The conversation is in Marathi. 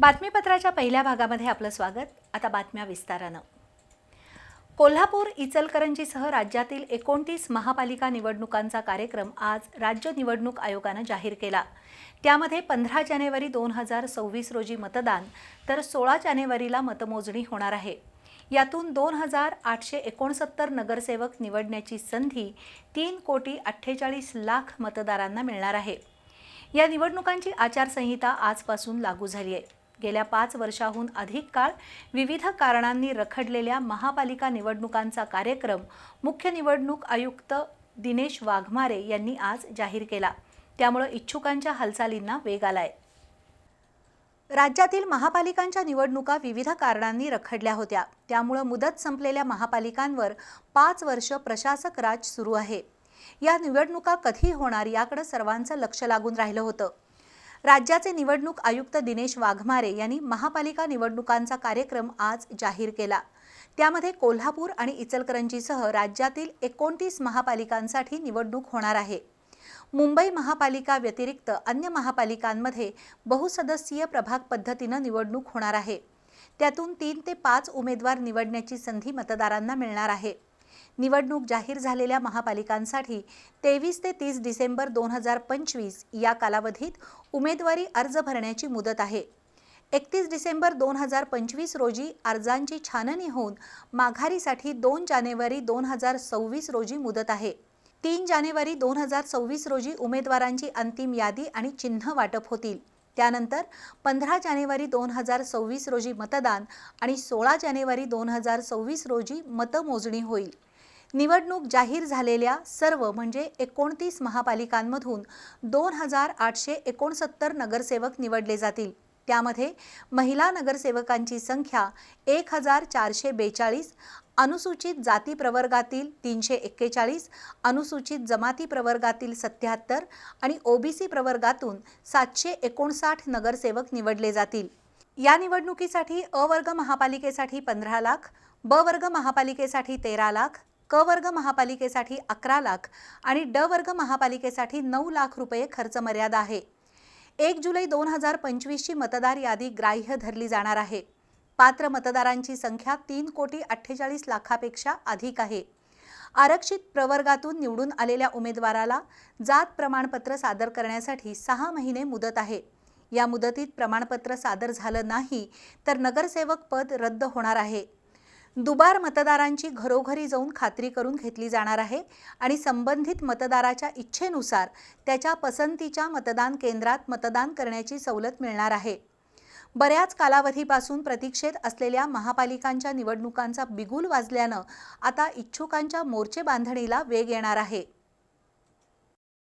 बातमीपत्राच्या पहिल्या भागामध्ये आपलं स्वागत. आता बातम्या विस्तारानं. कोल्हापूर इचलकरंजीसह राज्यातील एकोणतीस महापालिका निवडणुकांचा कार्यक्रम आज राज्य निवडणूक आयोगानं जाहीर केला. त्यामध्ये पंधरा जानेवारी दोन हजार सव्वीस रोजी मतदान तर सोळा जानेवारीला मतमोजणी होणार आहे. यातून दोन हजार आठशे एकोणसत्तर नगरसेवक निवडण्याची संधी तीन कोटी अठ्ठेचाळीस लाख मतदारांना मिळणार आहे. या निवडणुकांची आचारसंहिता आजपासून लागू झाली आहे. गेल्या पाच वर्षाहून अधिक काळ विविध कारणांनी रखडलेल्या महापालिका निवडणुकांचा कार्यक्रम मुख्य निवडणूक आयुक्त दिनेश वाघमारे यांनी आज जाहीर केला. त्यामुळे इच्छुकांच्या हालचालींना वेग आलाय. राज्यातील महापालिकांच्या निवडणुका विविध कारणांनी रखडल्या होत्या. त्यामुळं मुदत संपलेल्या महापालिकांवर पाच वर्ष प्रशासक राज सुरू आहे. या निवडणुका कधी होणार याकडे सर्वांचं लक्ष लागून राहिलं होतं. राज्याचे निवडणूक आयुक्त दिनेश वाघमारे यांनी महापालिका निवडणुकांचा कार्यक्रम आज जाहीर केला. त्यामध्ये कोल्हापूर आणि इचलकरंजीसह राज्यातील एकोणतीस महापालिकांसाठी निवडणूक होणार आहे. मुंबई महापालिका व्यतिरिक्त अन्य महापालिकांमध्ये बहुसदस्यीय प्रभाग पद्धतीनं निवडणूक होणार आहे. त्यातून तीन ते पाच उमेदवार निवडण्याची संधी मतदारांना मिळणार आहे. निवडणूक जाहीर झालेल्या महापालिकांसाठी तेवीस ते तीस डिसेंबर दोन हजार पंचवीस या कालावधीत उमेदवारी अर्ज भरण्याची मुदत आहे. एकतीस डिसेंबर दोन हजार पंचवीस रोजी अर्जांची छाननी होऊन माघारीसाठी दोन जानेवारी दोन हजार सव्वीस रोजी मुदत आहे. तीन जानेवारी दोन हजार सव्वीस रोजी उमेदवारांची अंतिम यादी आणि चिन्ह वाटप होतील. त्यानंतर पंधरा जानेवारी दोन हजार सव्वीस रोजी मतदान आणि सोळा जानेवारी दोन हजार सव्वीस रोजी मतमोजणी होईल. निवडणूक जाहीर झालेल्या सर्व म्हणजे एकोणतीस महापालिकांमधून दोन हजार आठशे एकोणसत्तर नगरसेवक निवडले जातील. त्यामध्ये महिला नगरसेवकांची संख्या एक हजार चारशे बेचाळीस अनुसूचित जाती प्रवर्गातील तीनशे एक्केचाळीस अनुसूचित जमाती प्रवर्गातील सत्याहत्तर आणि ओबीसी प्रवर्गातून सातशे एकोणसाठ नगरसेवक निवडले जातील. या निवडणुकीसाठी अ वर्ग महापालिकेसाठी पंधरा लाख ब वर्ग महापालिकेसाठी तेरा लाख क वर्ग महापालिकेसाठी अकरा लाख आणि ड वर्ग महापालिकेसाठी नऊ लाख रुपये खर्च मर्यादा आहे. एक जुलै दोन हजार पंचवीसची मतदार यादी ग्राह्य धरली जाणार आहे. पात्र मतदारांची संख्या तीन कोटी अठ्ठेचाळीस लाखापेक्षा अधिक आहे. आरक्षित प्रवर्गातून निवडून आलेल्या उमेदवाराला जात प्रमाणपत्र सादर करण्यासाठी सहा महिने मुदत आहे. या मुदतीत प्रमाणपत्र सादर झालं नाही तर नगरसेवक पद रद्द होणार आहे. दुबार मतदारांची घरोघरी जाऊन खात्री करून घेतली जाणार आहे आणि संबंधित मतदाराच्या इच्छेनुसार त्याच्या पसंतीच्या मतदान केंद्रात मतदान करण्याची सवलत मिळणार आहे. बऱ्याच कालावधीपासून प्रतीक्षेत असलेल्या महापालिकांच्या निवडणुकांचा बिगुल वाजल्यानं आता इच्छुकांच्या मोर्चे बांधणीला वेग येणार आहे.